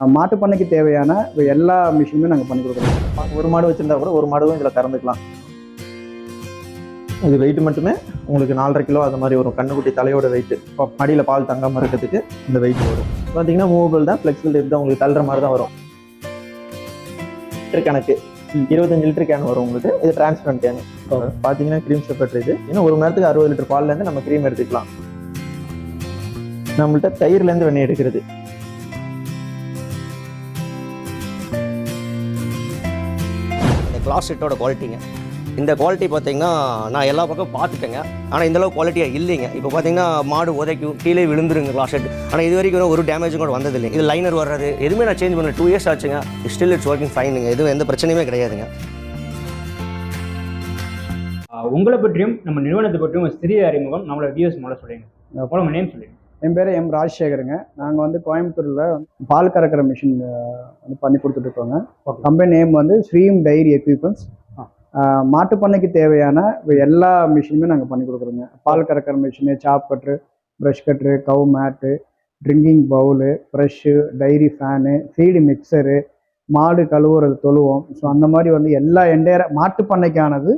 மாட்டு பண்ணைக்கு தேவையான எல்லா மிஷினுமே நாங்கள் பண்ணி கொடுக்குறோம். ஒரு மாடு வச்சிருந்தா கூட ஒரு மாடும் இதில் கறந்துக்கலாம். இது வெயிட் மட்டுமே உங்களுக்கு நாலரை கிலோ அந்த மாதிரி வரும். கண்ணுக்குட்டி தலையோட வெயிட் மடியில் பால் தங்காமல் இருக்கிறதுக்கு இந்த வெயிட் வரும். பார்த்தீங்கன்னா மூவபிள் தான் ஃப்ளெக்சிபிள் தான் உங்களுக்கு தள்ளுற மாதிரி தான் வரும். லிட்டர் கணக்கு. இருபத்தஞ்சு லிட்டர் கேன் வரும் உங்களுக்கு. இது டிரான்ஸ்பரண்ட் கேன் பார்த்தீங்கன்னா க்ரீம் செப்பரேட் இது. இன்னும் ஒரு மணி நேரத்துக்கு அறுபது லிட்டர் பால்லேருந்து நம்ம க்ரீம் எடுத்துக்கலாம். நம்மள்ட்ட தயிர்லேருந்து வெண்ணெய் எடுக்கிறது. க்ளாஸ்டோட குவாலிட்டிங்க இந்த குவாலிட்டி பார்த்தீங்கன்னா நான் எல்லா பக்கம் பார்த்துட்டேங்க. ஆனால் இந்த அளவுக்கு குவாலிட்டியாக இல்லைங்க. இப்போ பார்த்தீங்கன்னா மாடு உதைக்கும் கீழே விழுந்துருங்க கிளாஸ் ஆனால் இது வரைக்கும் ஒரு டேமேஜும் கூட வந்தது இல்லைங்க இது லைனர் வர்றது. எதுவுமே நான் சேஞ்ச் பண்ணல. டூ இயர்ஸ் ஆச்சுங்க. ஸ்டில் இட்ஸ் ஒர்க்கிங் ஃபைனுங்க எதுவும் எந்த பிரச்சனையுமே கிடையாதுங்க. உங்களை பற்றியும் நம்ம நிறுவனத்தை பற்றியும் சிறிய அறிமுகம். நம்மளோட வியூஸ் மூலம் சொல்லுங்க போல நேம் சொல்லுங்க என் பேர் எம் ராஜசேகருங்க. நாங்கள் வந்து கோயம்புத்தூரில் பால் கறக்கிற மிஷின் வந்து பண்ணி கொடுத்துட்ருக்கோங்க. கம்பெனி நேம் வந்து ஸ்ரீம் டைரி எக்யூப்மெண்ட்ஸ் மாட்டு பண்ணைக்கு தேவையான எல்லா மிஷினுமே நாங்கள் பண்ணி கொடுக்குறோங்க. பால் கறக்கிற machine chaff cutter brush cutter cow mat drinking bowl brush dairy fan feed mixer மாடு கழுவுறது தொழுவோம். ஸோ அந்த மாதிரி வந்து எல்லா எண்டேர மாட்டு பண்ணைக்கானது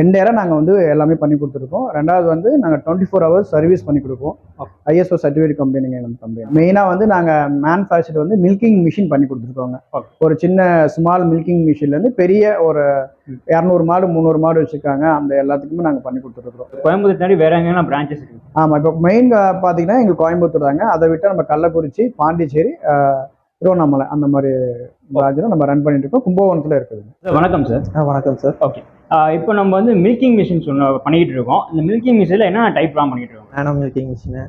எண்டேராக நாங்கள் வந்து எல்லாமே பண்ணி கொடுத்துருக்கோம். ரெண்டாவது வந்து நாங்கள் டுவெண்ட்டி ஃபோர் ஹவர்ஸ் சர்வீஸ் பண்ணி கொடுப்போம் ஐஎஸ்ஓ சர்டிஃபிகேட் கம்பெனிங்க நம்ம கம்பெனி மெயினாக வந்து நாங்கள் மேனுஃபேக்சர் வந்து மில்கிங் மிஷின் பண்ணி கொடுத்துருக்கோங்க. ஒரு சின்ன ஸ்மால் மில்கிங் மிஷின்லேருந்து பெரிய ஒரு இரநூறு மாடு முந்நூறு மாடு வச்சுருக்காங்க. அந்த எல்லாத்துக்குமே நாங்கள் பண்ணி கொடுத்துருக்குறோம். கோயம்புத்தூர் தாண்டி வேற எங்கெல்லாம் பிரான்ச்சஸ் ஆமாம் இப்போ மெயின் பார்த்தீங்கன்னா எங்களுக்கு கோயம்புத்தூர் தாங்க. அதை விட்டு நம்ம கள்ளக்குறிச்சி பாண்டிச்சேரி திருவண்ணாமலை அந்த மாதிரி பிராஞ்சில் நம்ம ரன் பண்ணிட்டு இருக்கோம். கும்பகோணத்தில் இருக்குது. சார் வணக்கம் சார் வணக்கம் சார் ஓகே இப்போ நம்ம வந்து மில்கிங் மிஷின் சொன்ன பண்ணிக்கிட்டு இருக்கோம். இந்த மில்கிங் மிஷினில் என்ன டைப்லாம் பண்ணிட்டு இருக்கோம்? Nano milking machine.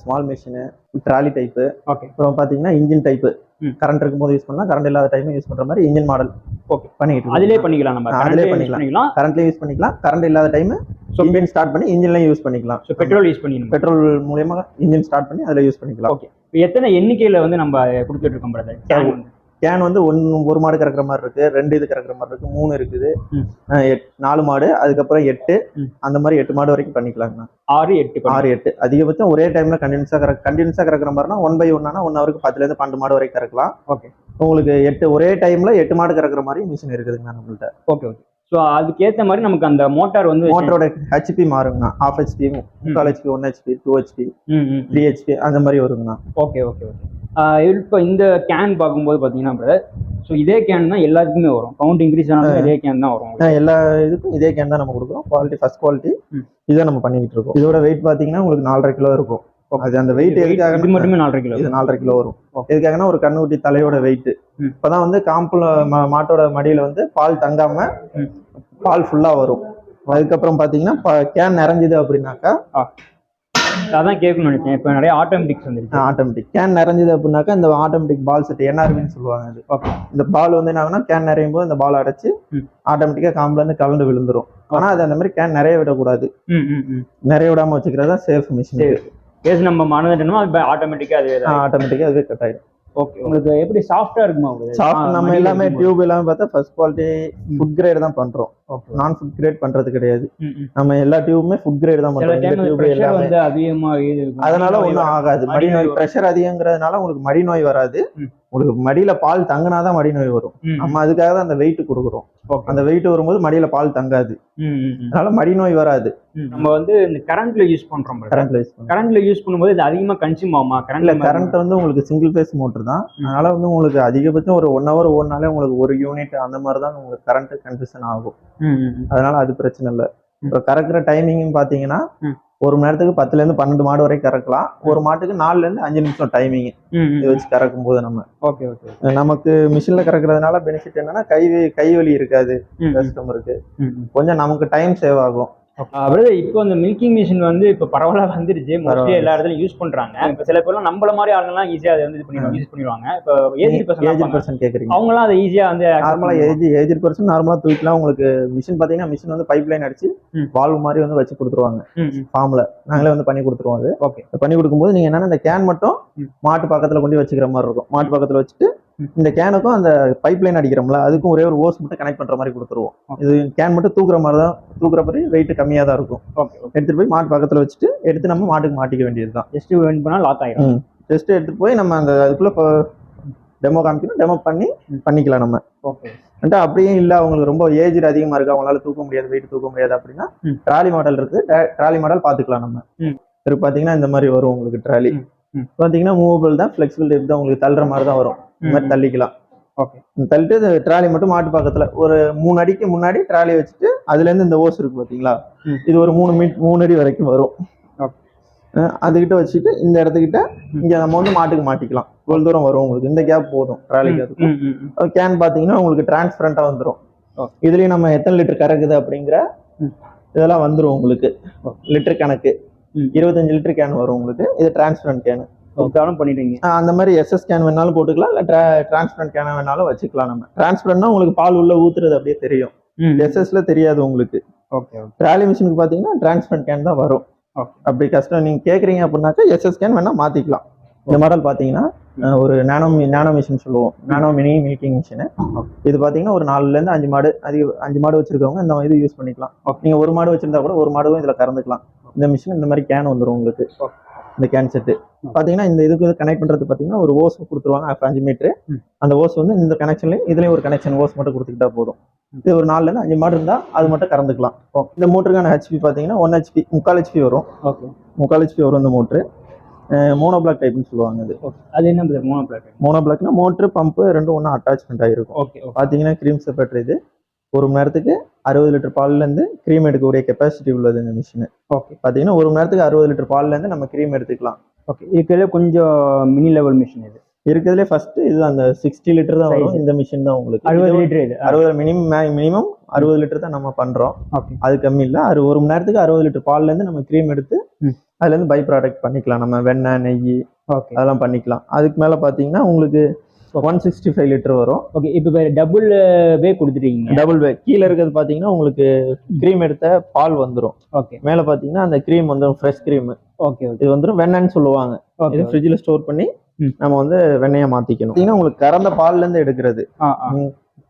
Small machine trolley type okay அப்புறம் பார்த்தீங்கன்னா இன்ஜின் டைப்பு. கரண்ட் இருக்கும்போது யூஸ் பண்ணலாம் கரண்ட் இல்லாத டைமும் யூஸ் பண்ணுற மாதிரி இன்ஜின் மாடல் Okay. பண்ணிட்டு அதிலே பண்ணிக்கலாம் நம்ம. அதிலே பண்ணிக்கலாம். கரண்ட்லேயும் யூஸ் பண்ணிக்கலாம் கரண்ட் இல்லாத டைம் ஸோ இன்ஜின் ஸ்டார்ட் பண்ணி இன்ஜின்லையும் யூஸ் பண்ணிக்கலாம். ஸோ பெட்ரோல் யூஸ் பண்ணிக்கணும் பெட்ரோல் மூலியமா இன்ஜின் ஸ்டார்ட் பண்ணி அதில் யூஸ் பண்ணிக்கலாம். ஓகே எத்தனை எண்ணிக்கையில் வந்து நம்ம கொடுத்துட்டு இருக்கோம் பிரதர் கேன் வந்து ஒன்று ஒரு மாடு கறக்கிற மாதிரி இருக்கு ரெண்டு இது கறக்கிற மாதிரி இருக்கு மூணு இருக்குது. நாலு மாடு அதுக்கப்புறம் எட்டு. அந்த மாதிரி எட்டு மாடு வரைக்கும் பண்ணிக்கலாங்கண்ணா. ஆறு எட்டு ஆறு எட்டு. அதிகபட்சம் ஒரே டைம்ல கண்டினியூஸாக கற கண்டினியூஸாக கறக்கிற மாதிரினா ஒன் பை ஒன்னா ஒன் ஹவருக்கு பத்துலேருந்து பன்னெண்டு மாடு வரைக்கும் கறக்கலாம். Okay. உங்களுக்கு எட்டு ஒரே டைம்ல எட்டு மாடு கறக்கிற மாதிரி மிஷின் இருக்குதுங்கண்ணா நம்மள்ட்ட. ஓகே ஓகே ஸோ அதுக்கேற்ற மாதிரி நமக்கு அந்த மோட்டார் வந்து மோட்டரோட ஹெச்பி மாறுங்கண்ணா. ஹாஃப் ஹெச்பி முக்கால் HP one HP two HP three HP அந்த மாதிரி வருங்கண்ணா. ஓகே ஓகே ஓகே இப்போ இந்த கேன் பார்க்கும்போது பார்த்தீங்கன்னா பிரதர் ஸோ இதே கேன் தான் எல்லாத்துக்குமே வரும். கவுண்ட் இன்க்ரீஸ் ஆனாலும் இதே கேன் தான் வரும் எல்லா இதுக்கும் இதே கேன் தான் நம்ம கொடுக்குறோம். குவாலிட்டி ஃபர்ஸ்ட் குவாலிட்டி ம். இதை நம்ம பண்ணிக்கிட்டு இருக்கோம். இதோட வெயிட் பார்த்தீங்கன்னா உங்களுக்கு நாலரை கிலோ இருக்கும். அது அந்த வெயிட் எதுக்காக இது மட்டுமே நாலரை கிலோ இது நாலரை கிலோ வரும். எதுக்காகனா ஒரு கண்ணுக்குட்டி தலையோட வெயிட். இப்பதான் வந்து காம்புல மாட்டோட மடியில வந்து பால் தங்காம. பால் ஃபுல்லா வரும். அதுக்கப்புறம் பாத்தீங்கன்னா கேன் நிறைஞ்சுது அப்படின்னாக்கா அதான் கேட்கணும்னு நினைச்சேன். இப்போ நிறைய ஆட்டோமேட்டிக்ஸ் வந்துருச்சு. ஆட்டோமேட்டிக் கேன் நிறைஞ்சது அப்படின்னாக்கா இந்த ஆட்டோமேட்டிக் பால் செட் என்ஆர்வின்னு சொல்லுவாங்க ஓகே இந்த பால் வந்து என்ன கேன் நிறையும் போது இந்த பால் அடைச்சு ம். ஆட்டோமேட்டிக்கா காம்புல இருந்து கலந்து விழுந்துரும். ஆனா அது அந்த மாதிரி கேன் நிறைய விடக்கூடாது. நிறைய விடாம வச்சுக்கிறது தான் சேஃப் மிஷின் கேஸ் நம்ம மறந்துட்டோம்னா அது ஆட்டோமேட்டிக்காக அது ஆட்டோமேட்டிக்கா அதுவே கட் ஆயிடும். ஓகே உங்களுக்கு எப்படி சாஃப்டா இருக்குமா உங்களுக்கு? சாஃப்ட் நம்ம எல்லாமே டியூப் எல்லாமே பார்த்தா ஃபர்ஸ்ட் குவாலிட்டி ஃபுட் கிரேட் தான் பண்றோம். ஓகே நான் ஃபுட் கிரேட் பண்றது கிடையாது. நம்ம எல்லா டியூபுமே ஃபுட் கிரேட் தான் பண்றோம். எல்லாமே வந்து அதிகமா. அதனால ஒன்றும் நோய் ஆகாது. மடி நோய் ப்ரெஷர் அதிகங்கிறதுனால உங்களுக்கு மடி நோய் வராது. உங்களுக்கு மடியில பால் தங்குனாதான் மடி நோய் வரும். நம்ம அதுக்காக தான் அந்த வெயிட் கொடுக்குறோம். அந்த வெயிட் வரும்போது மடியில பால் தங்காது. அதனால மடி நோய் வராது. நம்ம வந்து இந்த கரண்ட்ல யூஸ் பண்றோம் கரண்ட்ல யூஸ் பண்ண கரண்ட்ல யூஸ் பண்ணும்போது இது அதிகமா கன்சியூம் ஆகுமா? கரண்ட்ல கரண்ட் வந்து உங்களுக்கு சிங்கிள் ஃபேஸ் மோட்டர் தான். அதனால வந்து உங்களுக்கு அதிகபட்சம் ஒரு ஒன் ஹவர் ஓடினாலே உங்களுக்கு ஒரு யூனிட் அந்த மாதிரி தான் உங்களுக்கு கரண்ட் கன்ஃபியூஷன் ஆகும். அதனால அது பிரச்சனை இல்லை. இப்போ கறக்குற டைமிங் பாத்தீங்கன்னா ம். ஒரு மணி நேரத்துக்கு பத்துல இருந்து பன்னெண்டு மாடு வரைக்கும் கறக்கலாம். ஒரு மாட்டுக்கு நாலுல இருந்து அஞ்சு நிமிஷம் டைமிங் இதை வச்சு கறக்கும் போது நம்ம. ஓகே ஓகே நமக்கு மிஷின்ல கறக்குறதுனால பெனிஃபிட் என்னன்னா கை கை வலி இருக்காது. கஸ்டமருக்கு கொஞ்சம் நமக்கு டைம் சேவ் ஆகும். அதாவது இப்போ அந்த மில்கிங் மிஷின் வந்து இப்போ பரவலா வந்துருச்சு மோஸ்ட்லி. எல்லா இடத்துலயும் யூஸ் பண்றாங்க இப்போ சில பேர்லாம் நம்மள மாதிரி ஆளுங்கலாம் ஈஸியா அதை வந்து இது பண்ணி யூஸ் பண்ணிடுவாங்க இப்போ ஏஜ் ஏஜ் பர்சன் பர்சன் கேக்குறீங்க அவங்களாம் அதை ஈஸியா வந்து accept நார்மலா பண்ணுவாங்க. ஏஜ் ஏஜ் பர்சன் நார்மலா தூக்கிலாம் உங்களுக்கு மிஷின் பாத்தீங்கன்னா மிஷின் வந்து பைப் லைன் அடிச்சு. வால்வு மாதிரி வந்து வச்சு கொடுத்துருவாங்க. ஃபார்ம்ல நாங்களே வந்து பண்ணி கொடுத்துருவோம் அது ஓகே பண்ணி கொடுக்கும்போது நீங்க என்னன்னா இந்த கேன் மட்டும். மாட்டு பக்கத்துல கொண்டு வச்சுக்கிற மாதிரி இருக்கும் மாட்டு பக்கத்துல வச்சுட்டு. இந்த கேனுக்கும் அந்த பைப் லைன் அடிக்கிறோம்ல அதுக்கும் ஒரே ஒரு ஓஸ் மட்டும் கனெக்ட் பண்ற மாதிரி கொடுத்துருவோம். இது கேன் மட்டும் தூக்குற மாதிரி தான் தூக்குற மாதிரி வெயிட் கம்மியா தான் இருக்கும். எடுத்துட்டு போய் மாட்டு பக்கத்துல வச்சுட்டு எடுத்து நம்ம மாட்டுக்கு மாட்டிக்க வேண்டியதுதான். ஜஸ்ட் வேன் பண்ணா லாக் ஆயிடும் ஜஸ்ட் எடுத்துட்டு போய் நம்ம அந்த அதுக்குள்ள டெமோ காமிக்கணும் டெமோ பண்ணி பண்ணிக்கலாம் நம்ம. ஓகே வந்துட்டு அப்படியே இல்லை அவங்களுக்கு ரொம்ப ஏஜ் அதிகமா இருக்கு அவங்களால தூக்க முடியாது வெயிட் தூக்க முடியாது அப்படின்னா. ட்ராலி மாடல் இருக்கு ட்ராலி மாடல் பார்த்துக்கலாம் நம்ம. பார்த்தீங்கன்னா இந்த மாதிரி வரும் உங்களுக்கு ட்ராலி. பார்த்தீங்கன்னா மூவபிள் தான் ஃபிளெக்சிபிள் டைப் தான் உங்களுக்கு தள்ளுற மாதிரி தான் வரும். இந்த மாதிரி தள்ளிக்கலாம். ஓகே. தள்ளிட்டு ட்ராலி மட்டும் மாட்டு பக்கத்துல ஒரு மூணு அடிக்கு முன்னாடி ட்ராலி வச்சுட்டு அதுல இருந்து இந்த ஓஸ் இருக்கு பாத்தீங்களா ம். இது ஒரு மூணு மீட் மூணு அடி வரைக்கும் வரும். அதுகிட்ட வச்சுட்டு இந்த இடத்துக்கிட்ட இங்க நம்ம வந்து மாட்டுக்கு மாட்டிக்கலாம். இவ்வளவு தூரம் வரும் உங்களுக்கு. இந்த கேப் போதும் ட்ராலிக்கு அதுக்கும். கேன் பாத்தீங்கன்னா உங்களுக்கு டிரான்ஸ்பரண்டா வந்துடும். இதுலயும் நம்ம எத்தனை லிட்டர் கறக்குது அப்படிங்கிற. இதெல்லாம் வந்துரும் உங்களுக்கு. லிட்டர் கணக்கு. இருபத்தஞ்சு லிட்டர் கேன் வரும் உங்களுக்கு. இது டிரான்ஸ்பரண்ட் கேன் கொடுத்தாலும் பண்ணிட்டீங்க அந்த மாதிரி எஸ்எஸ் கேன் வேணாலும் போட்டுக்கலாம் இல்ல டிரான்ஸ்பரண்ட் கேன் வேணாலும் வச்சுக்கலாம் நம்ம. டிரான்ஸ்பரண்ட்னா உங்களுக்கு பால் உள்ள ஊத்துறது அப்படியே தெரியும். எஸ்எஸ்ல தெரியாது உங்களுக்கு. ஓகே ட்ராலி மிஷினுக்கு பாத்தீங்கன்னா டிரான்ஸ்பரண்ட் கேன் தான் வரும். அப்படி கஷ்டம் நீங்க கேக்குறீங்க அப்படின்னாக்கா எஸ்எஸ் கேன் வேணா மாத்திக்கலாம். இந்த மாடல் பாத்தீங்கன்னா ஒரு நானோ நானோ மிஷின் சொல்லுவோம். நானோ மினி மில்கிங் மிஷின் இது பாத்தீங்கன்னா ஒரு நாலுல இருந்து அஞ்சு மாடு அதிக அஞ்சு மாடு வச்சிருக்கவங்க இந்த இது யூஸ் பண்ணிக்கலாம். நீங்க ஒரு மாடு வச்சிருந்தா கூட ஒரு மாடும் இதுல கறந்துக்கலாம். இந்த மிஷின் இந்த மாதிரி கேன் வந்துரும் உங்களுக்கு. இந்த கேன் செட்டு பாத்தீங்கன்னா இந்த இதுக்கு கனெக்ட் பண்றது பாத்தீங்கன்னா ஒரு ஓஸ் கொடுத்துருவாங்க அஞ்சு மீட்டர் ம். அந்த ஓஸ் வந்து இந்த கனெக்ஷன்லயும் இதுலயும் ஒரு கனெக்ஷன் ஓஸ் மட்டும் கொடுத்துக்கிட்டா போதும். இது ஒரு நாலுல இருந்து அஞ்சு மாடு இருந்தா அது மட்டும் கறந்துக்கலாம். இந்த மோட்டருக்கான ஹெச்பி பாத்தீங்கன்னா ஒன் ஹெச்பி முக்கால் ஹெச்பி வரும். ஓகே முக்கால் ஹெச்பி வரும் இந்த மோட்ரு. மோனோ பிளாக் டைப்னு சொல்லுவாங்க ஓகே அது என்ன மூணு பிளாட் மோனோ பிளாக்னா மோட்ரு பம்பு ரெண்டும் ஒன்றா அட்டாச்மெண்ட் ஆகிருக்கும் ஓகே ஓகே பார்த்தீங்கன்னா க்ரீம் செப்பரேட்டர் இது. ஒரு மணி நேரத்துக்கு அறுபது லிட்டர் பால்லேருந்து க்ரீம் எடுக்கக்கூடிய கெப்பாசிட்டி உள்ளது இந்த மிஷின் ஓகே பார்த்தீங்கன்னா ஒரு மணி நேரத்துக்கு அறுபது லிட்டர் பால்லேருந்து நம்ம க்ரீம் எடுத்துக்கலாம். ஓகே இருக்கிறதுல கொஞ்சம் மினி லெவல் மிஷின் இது. இருக்கிறதுலே ஃபர்ஸ்ட் இது அந்த சிக்ஸ்டி லிட்டர் தான் வரும். இந்த மிஷின் தான் உங்களுக்கு. அறுபது லிட்டர் இது. அறுபது மினிமம் மினிமம் அறுபது லிட்டர் தான் நம்ம பண்றோம். ஓகே அது கம்மி இல்லை. அது ஒரு மணி நேரத்துக்கு அறுபது லிட்டர் பால்ல இருந்து நம்ம க்ரீம் எடுத்து. அதுல இருந்து பை ப்ராடக்ட் பண்ணிக்கலாம். நம்ம வெண்ணெய் நெய் ஓகே அதெல்லாம் பண்ணிக்கலாம். அதுக்கு மேல பாத்தீங்கன்னா உங்களுக்கு ஒன் சிக்ஸ்டி ஃபைவ் லிட்டர் வரும். ஓகே இப்போ டபுள் வே கொடுத்துட்டீங்க. டபுள் வே கீழே இருக்கிறது பாத்தீங்கன்னா உங்களுக்கு க்ரீம் எடுத்த பால் வந்துரும். ஓகே மேல பாத்தீங்கன்னா அந்த க்ரீம் வந்துரும் ஃப்ரெஷ் க்ரீம் ஓகே இது வந்துரும் வெண்ணெய்னு சொல்லுவாங்க. இது ஃப்ரிட்ஜில் ஸ்டோர் பண்ணி. நம்ம வந்து வெண்ணெயை மாத்திக்கணும். பாத்தீங்கன்னா உங்களுக்கு கறந்த பால்ல இருந்து எடுக்கிறது. ஆ ஆ.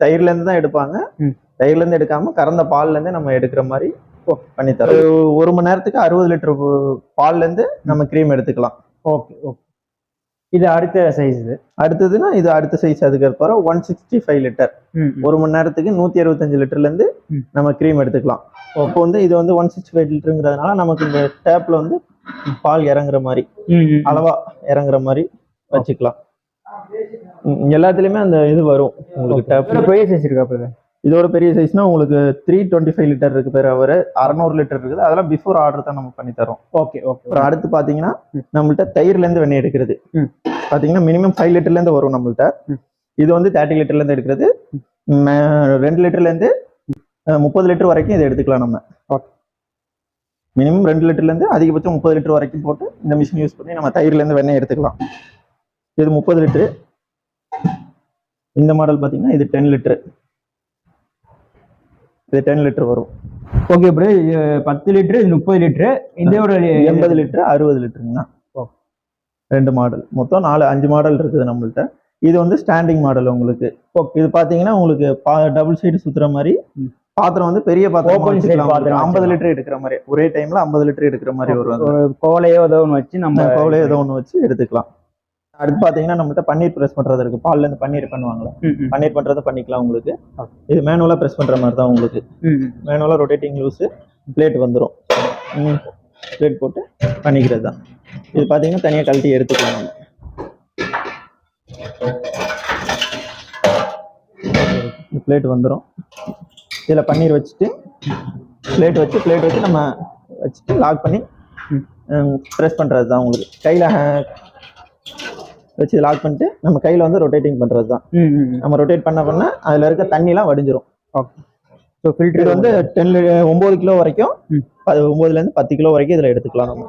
தயிர்ல இருந்து தான் எடுப்பாங்க. ம். தயிர்ல இருந்து எடுக்காம கறந்த பால்ல இருந்து நம்ம எடுக்கிற மாதிரி பண்ணி தரோம் ஒரு மணி நேரத்துக்கு அறுபது லிட்டர் பால்ல இருந்து நம்ம க்ரீம் எடுத்துக்கலாம். ஓகே ஓகே இது அடுத்த சைஸ் இது. அடுத்ததுன்னா இது அடுத்த சைஸ் அதுக்கு அப்புறம் ஒன் சிக்ஸ்டி ஃபைவ் லிட்டர் ஒரு மணி நேரத்துக்கு நூத்தி அறுபத்தஞ்சு லிட்டர்ல இருந்து. நம்ம க்ரீம் எடுத்துக்கலாம். இப்போ வந்து இது வந்து ஒன் சிக்ஸ்டி ஃபைவ் லிட்டருங்கிறதுனால நமக்கு இந்த டேப்ல வந்து பால் இறங்குற மாதிரி அளவா இறங்குற மாதிரி வச்சுக்கலாம். எல்லாத்துலயுமே அந்த இது வரும். உங்களுக்கு டேப் பெரிய சைஸ் இருக்கா இதோட பெரிய சைஸ்னா உங்களுக்கு த்ரீ டுவெண்ட்டி ஃபைவ் லிட்டர் இருக்கு பேர் அவர். அறநூறு லிட்டர் இருக்குது. அதெல்லாம் பிஃபோர் ஆர்டர் தான் நம்ம பண்ணி தரோம். ஓகே ஓகே அப்புறம் அடுத்து பாத்தீங்கன்னா நம்மள்ட்ட தயிர்ல இருந்து வெண்ணெய் எடுக்கிறது. ம். பாத்தீங்கன்னா மினிமம் ஃபைவ் லிட்டர்ல இருந்து வரும் நம்மள்ட்ட. இது வந்து தேர்ட்டி லிட்டர்ல இருந்து எடுக்கிறது. ரெண்டு லிட்டர்ல இருந்து அஹ், முப்பது லிட்டர் வரைக்கும் இதை எடுத்துக்கலாம் நம்ம. Okay. மினிமம் ரெண்டு லிட்டர்ல இருந்து அதிகபட்சம் முப்பது லிட்டர் வரைக்கும் போட்டு இந்த மிஷின் யூஸ் பண்ணி நம்ம தயிர்ல இருந்து வெண்ணெய் எடுத்துக்கலாம். இது முப்பது லிட்டரு இந்த மாடல் பாத்தீங்கன்னா இது டென் லிட்டர் இது டென் லிட்டர் வரும். ஓகே ப்ரோ பத்து லிட்டரு இது முப்பது லிட்டரு இதோட எண்பது லிட்டர் அறுபது லிட்டருங்கண்ணா. ரெண்டு மாடல் மொத்தம் நாலு அஞ்சு மாடல் இருக்குது நம்மள்ட்ட. இது வந்து ஸ்டாண்டிங் மாடல் உங்களுக்கு. இது பாத்தீங்கன்னா உங்களுக்கு டபுள் சைடு சுத்துற மாதிரி. பாத்திரம் வந்து பெரிய பாத்திரம் ஐம்பது. லிட்டர் எடுக்கிற மாதிரி. ஒரே டைம்ல ஐம்பது லிட்டர் எடுக்கிற மாதிரி வரும் கோலையோ ஏதோ ஒன்று வச்சு நம்ம கவலை ஏதோ ஒன்று வச்சு எடுத்துக்கலாம். அடுத்து பாத்தீங்கன்னா நம்மள்ட்ட பன்னீர் பிரஸ் பண்றது இருக்கு. பால்ல இருந்து பன்னீர் பண்ணுவாங்களே பன்னீர் பண்றதை பண்ணிக்கலாம் உங்களுக்கு. இது மேனுவலா பிரஸ் பண்ற மாதிரி தான் உங்களுக்கு. மேனுவலாக ரொட்டேட்டிங் லூஸு பிளேட் வந்துடும் பிளேட் போட்டு பண்ணிக்கிறது தான். இது பார்த்தீங்கன்னா தனியாக கழட்டி எடுத்துக்கலாம். நம்ம இந்த பிளேட் வந்துடும் இதில் பன்னீர் வச்சுட்டு பிளேட் வச்சு பிளேட் வச்சு நம்ம வச்சுட்டு லாக் பண்ணி ப்ரெஸ் பண்ணுறது தான் உங்களுக்கு. கையில் வச்சு லாக் பண்ணிட்டு நம்ம கையில் வந்து ரொட்டேட்டிங் பண்ணுறது தான். நம்ம ரொட்டேட் பண்ண பண்ண அதில் இருக்க தண்ணிலாம் வடிஞ்சிரும். ஓகே ஸோ ஃபில்டர் வந்து டென் ஒன்பது கிலோ வரைக்கும். அது ஒன்பதுல இருந்து பத்து கிலோ வரைக்கும் இதுல எடுத்துக்கலாம் நம்ம.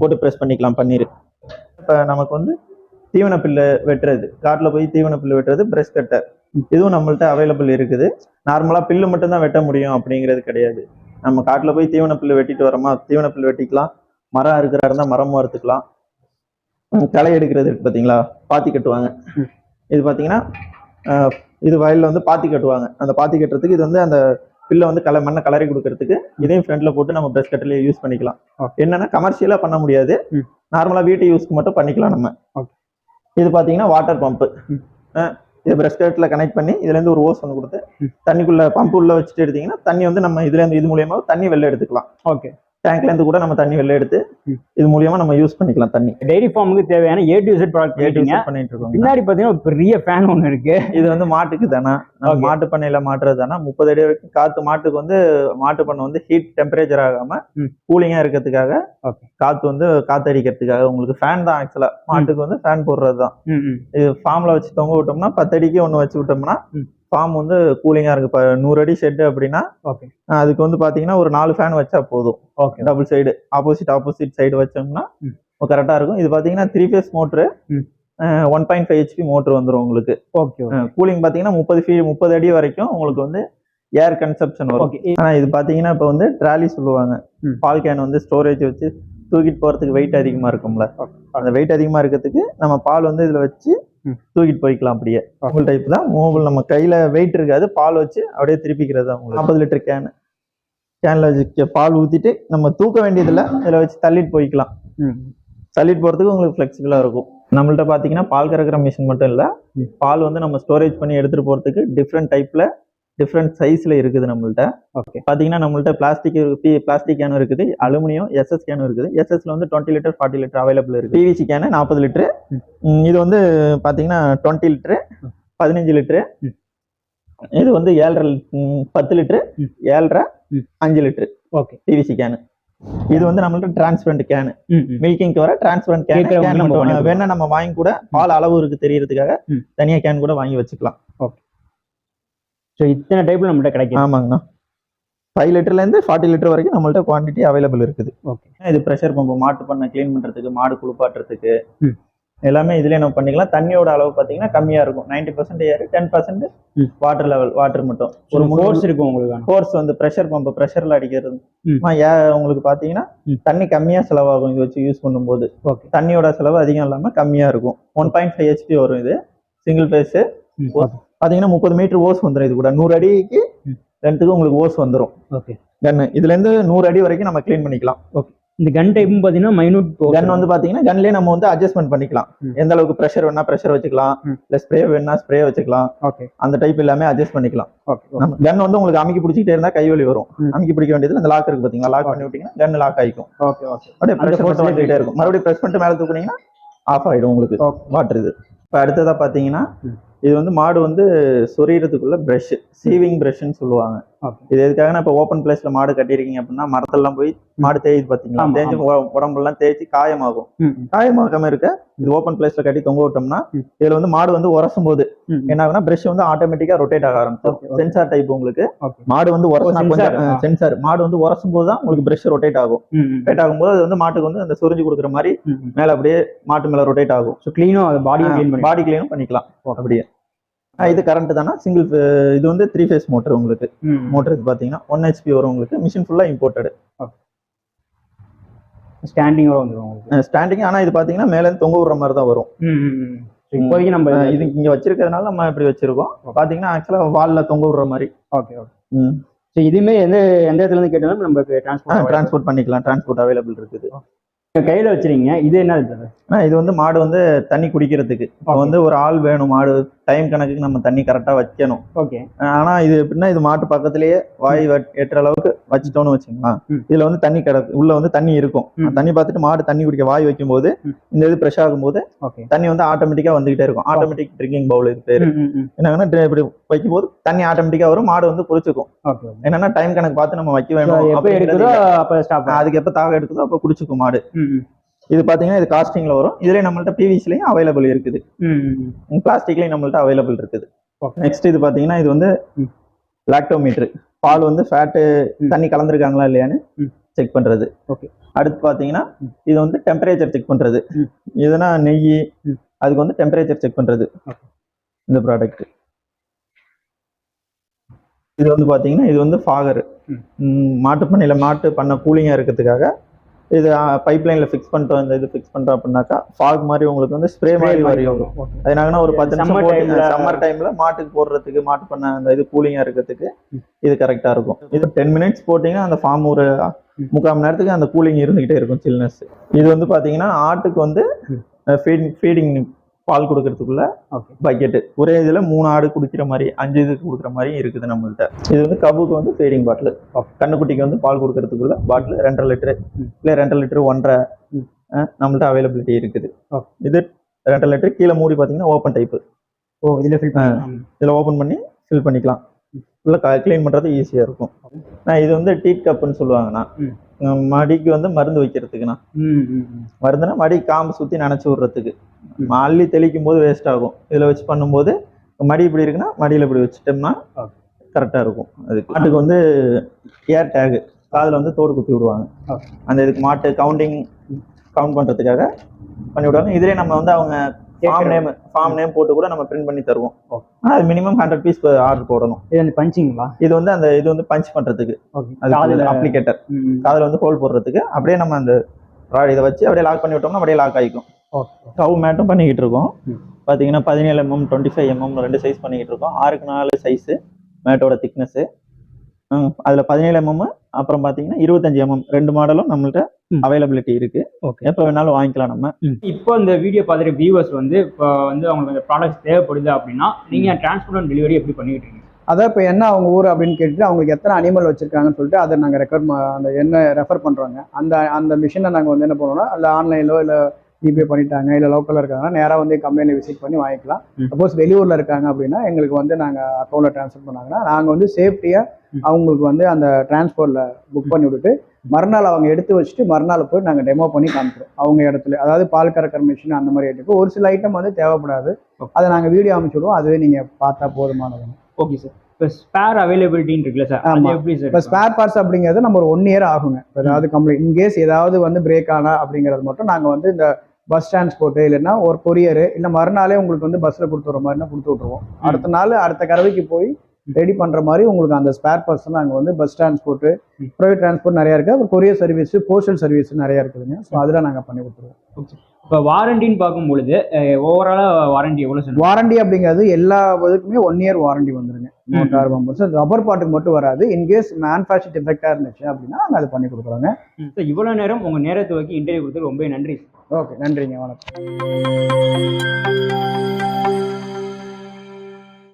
போட்டு ப்ரெஸ் பண்ணிக்கலாம் பன்னீர். இப்போ நமக்கு வந்து தீவன பில்லு வெட்டுறது. காட்டில் போய் தீவன பில்லு வெட்டுறது பிரஷ் கட்டர் இதுவும் நம்மள்ட்ட அவைலபிள் இருக்குது. நார்மலா பில்லு மட்டும் தான் வெட்ட முடியும் அப்படிங்கிறது கிடையாது. நம்ம காட்டில் போய் தீவன பில்லு வெட்டிட்டு வரோமா தீவன பில்லு வெட்டிக்கலாம். மரம் இருக்கிறா இருந்தா மரமும் அறுத்துக்கலாம். களை எடுக்கிறது இருக்கு பாத்தீங்களா? பாத்தி கட்டுவாங்க. இது பாத்தீங்கன்னா அஹ், இது வயல்ல வந்து பாத்தி கட்டுவாங்க. அந்த பாத்தி கட்டுறதுக்கு இது வந்து அந்த பில்லை வந்து கல மண்ணை கலரி கொடுக்கறதுக்கு இதையும் ஃப்ரண்ட்ல போட்டு நம்ம பிரஷ் கட்டர்லயே யூஸ் பண்ணிக்கலாம். என்னன்னா கமர்ஷியலா பண்ண முடியாது. ம். நார்மலா வீட்டு யூஸ்க்கு மட்டும் பண்ணிக்கலாம் நம்ம. இது பாத்தீங்கன்னா வாட்டர் பம்ப். இது பிரஷ் கட்டில் கனெக்ட் பண்ணி இதுல இருந்து ஒரு ஓஸ் ஒன்று கொடுத்து தண்ணிக்குள்ள பம்ப் உள்ள வச்சுட்டு எடுத்தீங்கன்னா தண்ணி வந்து நம்ம இதுல இருந்து இது மூலியமா தண்ணி வெளில எடுத்துக்கலாம். ஓகே. டேங்க்ல இருந்து கூட நம்ம தண்ணி வெளில எடுத்து. இது மூலியமா நம்ம யூஸ் பண்ணிக்கலாம் தண்ணி டெய்ரி ஃபார்முக்கு தேவையான A to set product A to பண்ணிட்டீங்க Z பண்ணிட்டு இருக்கோம் பின்னாடி பாத்தீங்கன்னா பெரிய ஃபேன் ஒன்று இருக்கு இது வந்து மாட்டுக்கு தானே நம்ம. மாட்டு பண்ணையில மாட்டுறது தானே முப்பது அடி வரைக்கும் காத்து மாட்டுக்கு வந்து மாட்டு பண்ணை வந்து ஹீட் டெம்பரேச்சர் ஆகாம. கூலிங்கா இருக்கிறதுக்காக. காத்து வந்து காத்தடிக்கிறதுக்காக உங்களுக்கு ஃபேன் தான் ஆக்சுவலா மாட்டுக்கு வந்து ஃபேன் போடுறது தான். இது ஃபார்ம்ல வச்சு தொங்க விட்டோம்னா பத்து அடிக்கு ஒன்று வச்சு விட்டோம்னா. ஃபார்ம் வந்து கூலிங்கா இருக்கு. இப்போ நூறு அடி ஷெட் அப்படின்னா ஓகே அதுக்கு வந்து பாத்தீங்கன்னா ஒரு நாலு ஃபேன் வச்சா போதும். Okay double side opposite opposite side வச்சோம்னா ம். கரெக்டா இருக்கும். இது பாத்தீங்கன்னா three phase motor. One point five HP motor வந்துடும் உங்களுக்கு. ஓகே கூலிங் பாத்தீங்கன்னா முப்பது ஃபீ முப்பது அடி வரைக்கும் உங்களுக்கு வந்து ஏர் கன்சப்ஷன் வரும். ஓகே ஆனா இது பாத்தீங்கன்னா இப்போ வந்து ட்ராலி சொல்லுவாங்க. பால் கேன் வந்து ஸ்டோரேஜ் வச்சு தூக்கிட்டு போறதுக்கு வெயிட் அதிகமா இருக்கும்ல. அந்த வெயிட் அதிகமா இருக்கிறதுக்கு நம்ம பால் வந்து இதுல வச்சு. தூக்கிட்டு போய்க்கலாம் அப்படியே. மூவல் டைப் தான். மூவல் நம்ம கையில வெயிட் இருக்காது. பால் வச்சு அப்படியே திருப்பிக்கிறது தான் உங்களுக்கு. நாற்பது லிட்டர் கேன் கேன்ல வச்சு பால் ஊத்திட்டு நம்ம தூக்க வேண்டியதில்ல. இதுல வச்சு தள்ளிட்டு போய்க்கலாம். தள்ளிட்டு போறதுக்கு உங்களுக்கு ஃபிளெக்சிபிளா இருக்கும். நம்மள்ட்ட பாத்தீங்கன்னா பால் கறக்கிற மிஷின் மட்டும் இல்ல. பால் வந்து நம்ம ஸ்டோரேஜ் பண்ணி எடுத்துட்டு போறதுக்கு டிஃப்ரெண்ட் டைப்ல டிஃப்ரெண்ட் சைஸ்ல இருக்குது நம்மள்ட்ட. ஓகே பாத்தீங்கன்னா நம்மள்ட்ட பிளாஸ்டிக் பிளாஸ்டிக் கேனும் இருக்குது அலுமினியம் எஸ்எஸ் கேனும் இருக்குது. எஸ்எஸ்ல வந்து twenty litre forty litre available இருக்கு பிவிசி கேனு நாற்பது லிட்டரு இது வந்து பாத்தீங்கன்னா டுவெண்ட்டி லிட்டரு பதினஞ்சு லிட்டரு. இது வந்து ஏழரை பத்து லிட்டரு. ஏழரை. அஞ்சு லிட்டரு ஓகே பிவிசி கேனு இது வந்து நம்மள்ட்ட டிரான்ஸ்பரண்ட் கேனு ம், ம். மில்கிங்க்கு வர டிரான்ஸ்பரண்ட் கேன். வேணா நம்ம வாங்கி கூட பால் அளவு இருக்கு தெரியறதுக்காக. தனியா கேன் கூட வாங்கி வச்சுக்கலாம். ஸோ இத்தனை டைப்ல நம்மகிட்ட கிடைக்கும் ஆமாங்கண்ணா. ஃபைவ் லிட்டர்ல இருந்து ஃபார்ட்டி லிட்டர் வரைக்கும் நம்மள்ட்ட குவாண்டிட்டி அவைலபிள் இருக்குது. ஓகே இது ப்ரெஷர் பம்ப் மாட்டு பண்ண க்ளீன் பண்றதுக்கு மாடு குளிப்பாட்டுறதுக்கு. எல்லாமே இதுலயே நம்ம பண்ணிக்கலாம். தண்ணியோட அளவு பாத்தீங்கன்னா கம்மியா இருக்கும். Ninety percent air ten percent. Water level water மட்டும். ஒரு ஃபோர்ஸ் இருக்கும் உங்களுக்கு. ஃபோர்ஸ் வந்து ப்ரெஷர் பம்ப் ப்ரெஷர்ல அடிக்கிறது ஏ உங்களுக்கு பாத்தீங்கன்னா ம். தண்ணி கம்மியா செலவாகும் இது வச்சு யூஸ் பண்ணும்போது. ஓகே தண்ணியோட செலவு அதிகம் இல்லாம கம்மியா இருக்கும். ஒன் பாயிண்ட் ஃபைவ் ஹெச்பி வரும் இது. சிங்கிள் ஃபேஸ் பாத்தீங்கன்னா முப்பது மீட்டர் ஓஸ் வந்துடும் இது கூட. நூறு அடிக்கு. லென்த்துக்கு உங்களுக்கு ஓஸ் வந்துடும் ஓகே. கன்னு இதுல இருந்து நூறு அடி வரைக்கும் நம்ம க்ளீன் பண்ணிக்கலாம். இந்த கன் டைப்பும் பாத்தீங்கன்னா மைனூட் கன் வந்து பாத்தீங்கன்னா கன்லயே நம்ம வந்து அட்ஜஸ்ட்மெண்ட் பண்ணிக்கலாம். எந்த அளவுக்கு ப்ரெஷர் வேணா ப்ரெஷர் வச்சுக்கலாம். இல்ல ஸ்ப்ரே வேணா ஸ்ப்ரே வச்சுக்கலாம். ஓகே. அந்த டைப் எல்லாமே அட்ஜஸ்ட் பண்ணிக்கலாம். ஓகே நம்ம கன் வந்து உங்களுக்கு அமுக்கி பிடிச்சிட்டே இருந்தா கை வலி வரும். அமுக்கி பிடிக்க வேண்டியது அந்த லாக் இருக்கு பாத்தீங்களா? லாக் பண்ணி விட்டீங்கன்னா கன் லாக் ஆயிக்கும். Okay okay. அப்படியே ப்ரெஷர் வந்துட்டே இருக்கும். மறுபடியும் ப்ரெஸ் பண்ணிட்டு மேல தூக்குனீங்கன்னா ஆஃப் ஆயிடும் உங்களுக்கு. வாட்டர் இது. இப்போ அடுத்ததா பாத்தீங்கன்னா ம். இது வந்து மாடு வந்து சொரியறதுக்குள்ள பிரஷ் சீவிங் பிரஷ்னு சொல்லுவாங்க. இது எதுக்காக இப்போ ஓப்பன் பிளேஸ்ல மாடு கட்டியிருக்கீங்க அப்படின்னா மரத்தெல்லாம் போய் மாடு தேய்து பாத்தீங்களா? ஆமா, தேய்ச்சி உடம்பெல்லாம் தேய்ச்சி காயமாகும். காயமாகாம இருக்க இது ஓப்பன் பிளேஸ்ல கட்டி தொங்க விட்டோம்னா. இதுல வந்து மாடு வந்து உரசும் போது. என்ன ஆகுனா பிரஷ் வந்து ஆட்டோமேட்டிக்கா ரொட்டேட் ஆக ஆரம்பிச்சிடும். சென்சார் டைப் உங்களுக்கு. மாடு வந்து sensor, கொஞ்சம். சென்சார் மாடு வந்து உரசும் போது தான் உங்களுக்கு பிரஷ் ரொட்டேட் ஆகும். ரொட்டேட் ஆகும்போது அது வந்து மாட்டுக்கு வந்து அந்த சொரிஞ்சு கொடுக்குற மாதிரி. மேல அப்படியே மாட்டு மேல ரொட்டேட் ஆகும். ஸோ க்ளீனும் பண்ணி பாடி கிளீனும் பண்ணிக்கலாம். அப்படியே. இது கரண்ட் தானே? சிங்கிள் இது வந்து த்ரீ ஃபேஸ் மோட்டர் உங்களுக்கு. ம். மோட்டர் இது பாத்தீங்கன்னா ஒன் ஹெச்பி வரும் உங்களுக்கு. மிஷின் ஃபுல்லா இம்போர்ட்டட் ஸ்டாண்டிங்கோட வந்துடும் ஸ்டாண்டிங் ஆனா இது பாத்தீங்கன்னா மேல இருந்து தொங்க விடுற மாதிரி தான் வரும். இப்போதைக்கு நம்ம இது இங்க வச்சிருக்கிறதுனால நம்ம இப்படி வச்சிருக்கோம். பாத்தீங்கன்னா ஆக்சுவலா வால்ல தொங்க விடுற மாதிரி. ஓகே ஓகே ஸோ இதுவுமே எந்த எந்த இடத்துல இருந்து கேட்டாலும் நமக்கு டிரான்ஸ்போர்ட் டிரான்ஸ்போர்ட் பண்ணிக்கலாம். டிரான்ஸ்போர்ட் அவைலபிள் இருக்குது. கையில வச்சிருக்கீங்க. இது என்ன இது ஆனா இது வந்து மாடு வந்து தண்ணி குடிக்கிறதுக்கு. இப்போ. வந்து ஒரு ஆள் வேணும் மாடு டைம் கணக்குக்கு நம்ம தண்ணி கரெக்டா வைக்கணும். ஓகே. ஆனா இது எப்படின்னா இது மாட்டு பக்கத்திலேயே வாய் எட்டுற அளவுக்கு வச்சிட்டோம்னு வச்சுக்கலாம். இதுல வந்து தண்ணி கிடக்கு உள்ள வந்து தண்ணி இருக்கும். தண்ணி பார்த்துட்டு மாடு தண்ணி குடிக்க வாய் வைக்கும்போது ம். இந்த இது ஃப்ரெஷ் ஆகும்போது தண்ணி வந்து ஆட்டோமேட்டிக்கா வந்துகிட்டே இருக்கும். ஆட்டோமேட்டிக் ட்ரிங்கிங் பவுல் இது பேரு. என்னங்கன்னா இப்படி வைக்கும்போது தண்ணி ஆட்டோமேட்டிக்கா வரும் மாடு வந்து குடிச்சுக்கும். என்னன்னா டைம் கணக்கு பார்த்து நம்ம வைக்க வேணும் எடுக்குதோ. அப்போ அதுக்கு எப்ப தாக எடுக்குதோ அப்ப குடிச்சுக்கும் மாடு. இது பாத்தீங்கன்னா இது காஸ்டிங்ல வரும் இதுல நம்மள்ட்ட பிவிசிலையும் அவைலபிள் இருக்குது பிளாஸ்டிக்லயும் நம்மள்ட்ட அவைலபிள் இருக்குது. நெக்ஸ்ட் இது பாத்தீங்கன்னா இது வந்து ம். லாக்டோமீட்டர் பால் வந்து ஃபேட்டு. தண்ணி கலந்துருக்காங்களா இல்லையான்னு. செக் பண்றது Okay. அடுத்து பாத்தீங்கன்னா ம். இது வந்து டெம்பரேச்சர் செக் பண்றது ம். இதுனா நெய். அதுக்கு வந்து டெம்பரேச்சர் செக் பண்றது Okay. இந்த ப்ராடக்ட் இது வந்து பாத்தீங்கன்னா இது வந்து ஃபாகர். மாட்டு பண்ணையில மாட்டு பண்ண கூலிங்கா இருக்கிறதுக்காக இது பைப் லைன்ல ஃபிக்ஸ் பண்ணிட்டோம் இந்த இது ஃபிக்ஸ் பண்ணிட்டோம் அப்படின்னாக்கா ஃபாக் மாதிரி உங்களுக்கு வந்து ஸ்ப்ரே மாதிரி வரும் ஓகே அது ஒரு பத்து நிமிஷம் ல- சம்மர் டைம்ல மாட்டுக்கு போடுறதுக்கு மாட்டு பண்ண அந்த இது கூலிங்கா இருக்கிறதுக்கு. இது கரெக்டா இருக்கும் இது டென் மினிட்ஸ் போட்டீங்கன்னா அந்த ஃபார்ம் ஒரு. முக்கால் மணி நேரத்துக்கு அந்த கூலிங் இருந்துகிட்டே இருக்கும் சில்னஸ் இது வந்து பாத்தீங்கன்னா ஆட்டுக்கு வந்து. ஃபீடிங் ஃபீடிங் பால் கொடுக்கறதுக்குள்ள பக்கெட்டு ஒரே இதுல மூணு ஆடு குடிக்கிற மாதிரி அஞ்சு இது கொடுக்குற மாதிரி இருக்குது நம்மள்ட்ட. இது வந்து கபுக்கு வந்து ஃபீடிங் பாட்டில் கண்ணுக்குட்டிக்கு வந்து பால் கொடுக்கறதுக்குள்ள பாட்டில் ரெண்டரை லிட்டரு இல்லை ரெண்டரை லிட்டரு ஒன்றரை நம்மள்ட்ட அவைலபிலிட்டி இருக்குது. இது ரெண்டரை லிட்டரு கீழே மூடி பார்த்தீங்கன்னா ஓப்பன் டைப்பு ஓ இதுல ஃபில் இதில் ஓப்பன் பண்ணி ஃபில் பண்ணிக்கலாம். ஃபுல்லாக க்ளீன் பண்ணுறது ஈஸியாக இருக்கும். நான் இது வந்து டீட் கப்புன்னு சொல்லுவாங்கண்ணா. மடிக்கு வந்து மருந்து வைக்கிறதுக்குண்ணா. மருந்துனா மடி காம்பு சுற்றி நனைச்சி விட்றதுக்கு. அள்ளி தெளிக்கும் போது வேஸ்ட் ஆகும். இதில் வச்சு பண்ணும்போது மடி இப்படி இருக்குன்னா மடியில் இப்படி வச்சுட்டோம்னா. கரெக்டாக இருக்கும். அதுக்கு மாட்டுக்கு வந்து ஏர் டேகு காதில் வந்து தோடு குத்தி விடுவாங்க. அந்த இதுக்கு மாட்டு கவுண்டிங் கவுண்ட் பண்ணுறதுக்காக பண்ணி விடுவாங்க. இதிலே நம்ம வந்து அவங்க ஃபார்ம் நேம் ஃபார்ம் நேம் போட்டு கூட நம்ம பிரிண்ட் பண்ணி தருவோம். ஆனால் அது மினிமம் ஹண்ட்ரட் பீஸ் ஆர்டர் போடணும். இது அந்த பஞ்சிங்களா இது வந்து அந்த இது வந்து பஞ்ச் பண்ணுறதுக்கு அது அப்ளிகேட்டர் ம் காதில் வந்து ஹோல் போடுறதுக்கு. அப்படியே நம்ம அந்த இதை வச்சு அப்படியே லாக் பண்ணி விட்டோம்னா அப்படியே லாக் ஆகிக்கும் கவு மேட்டும் பண்ணிக்கிட்டு இருக்கோம். பார்த்தீங்கன்னா பதினேழு எம்எம் டுவெண்ட்டி ஃபைவ் எம்எம் ரெண்டு சைஸ் பண்ணிக்கிட்டு இருக்கோம். ஆறுக்கு நாலு சைஸு மேட்டோட திக்னஸ்ஸு அதில் பதினேழு எம்எம் அப்புறம் பார்த்தீங்கன்னா இருபத்தஞ்சு எம்எம் ரெண்டு மாடலும் நம்மள்ட்ட. அவைலபிலிட்டி இருக்கு. ஓகே எப்போ வேணாலும் வாங்கிக்கலாம் நம்ம. இப்போ இந்த வீடியோ பார்த்துட்டு வியூவர்ஸ் வந்து இப்போ வந்து அவங்களுக்கு இந்த ப்ராடக்ட்ஸ் தேவைப்படுது அப்படின்னா நீங்க டிரான்ஸ்போர்ட் அண்ட் டெலிவரி எப்படி பண்ணிட்டு இருக்கீங்க? அதான் இப்போ என்ன அவங்க ஊர் அப்படின்னு கேட்டுட்டு அவங்களுக்கு எத்தனை அனிமல் வச்சிருக்காங்கன்னு சொல்லிட்டு அதை நாங்கள் ரெக்கார்ட் அந்த என்ன ரெஃபர் பண்ணுறோங்க அந்த அந்த மிஷினை நாங்கள் வந்து என்ன பண்ணுவோம்னா இல்லை ஆன்லைனிலோ இல்லை ஜிபே பண்ணிட்டாங்க இல்லை லோக்கலில் இருக்காங்கன்னா நேராக வந்து கம்பெனியில் விசிட் பண்ணி வாங்கிக்கலாம். சப்போஸ் வெளியூரில் இருக்காங்க அப்படின்னா எங்களுக்கு வந்து நாங்கள் அக்கௌண்ட்டில் ட்ரான்ஸ்ஃபர் பண்ணாங்கன்னா நாங்கள் வந்து சேஃப்டியாக. அவங்களுக்கு வந்து அந்த டிரான்ஸ்போர்ட்டில் புக் பண்ணி விட்டுட்டு மறுநாள் அவங்க எடுத்து வச்சுட்டு மறுநாள் போய் நாங்கள் டெமோ பண்ணி காமிக்கிறோம். அவங்க இடத்துல அதாவது பால் கறக்கிற மிஷின் அந்த மாதிரி ஐட்டம் ஒரு சில ஐட்டம் வந்து தேவைப்படாது. அதை நாங்கள் வீடியோ அமைச்சுடுவோம் அதுவே நீங்கள் பார்த்தா போதுமானது. ஓகே சார் இப்போ ஸ்பேர் அவைலபிலிட்டின்னு இருக்குல்ல சார் அது ஆமா. எப்படி சார் இப்போ ஸ்பேர் பார்ட்ஸ் அப்படிங்கிறது நம்ம ஒரு ஒன் இயர் ஆகுங்க. ஏதாவது கம்ப்ளைண்ட் இன்கேஸ் ஏதாவது வந்து பிரேக் ஆனா அப்படிங்கிறது மட்டும் நாங்கள் வந்து இந்த பஸ் டிரான்ஸ்போர்ட் இல்லைன்னா ஒரு கொரியர் இல்லை மறுநாளே உங்களுக்கு வந்து பஸ்ஸில் கொடுத்துற மாதிரினா கொடுத்து விட்ருவோம் அடுத்த நாள் அடுத்த கறவைக்கு போய் ரெடி பண்ணுற மாதிரி உங்களுக்கு அந்த ஸ்பேர் பார்ட்ஸ் நாங்கள் வந்து பஸ் டிரான்ஸ்போர்ட் ம். ப்ரைவேட் டிரான்ஸ்போர்ட் நிறையா இருக்குது அப்புறம் கொரியர் சர்வீஸ் போஸ்டல் சர்வீஸ் நிறையா இருக்குதுங்க. ஸோ அதில் நாங்கள் பண்ணி கொடுத்துருவோம். இப்போ வாரண்டின்னு பார்க்கும் பொழுது ஓவராலாக வாரண்டி எவ்வளோ சார் வாரண்டி அப்படிங்கிறது எல்லா இதுக்குமே ஒன் இயர் வாரண்டி வந்துருங்க. மோட்டார் பம்பர்ஸ் ரப்பர் பாட்டுக்கு மட்டும் வராது. இன்கேஸ் மேனுஃபேக்சர் டிஃபெக்டாக இருந்துச்சு அப்படின்னா நாங்கள் அது பண்ணி கொடுக்குறோங்க. சார் இவ்வளோ நேரம் உங்கள் நேரத்தை வைக்க இன்டர்வியூ கொடுத்து ரொம்ப நன்றி ஓகே நன்றிங்க. வணக்கம்.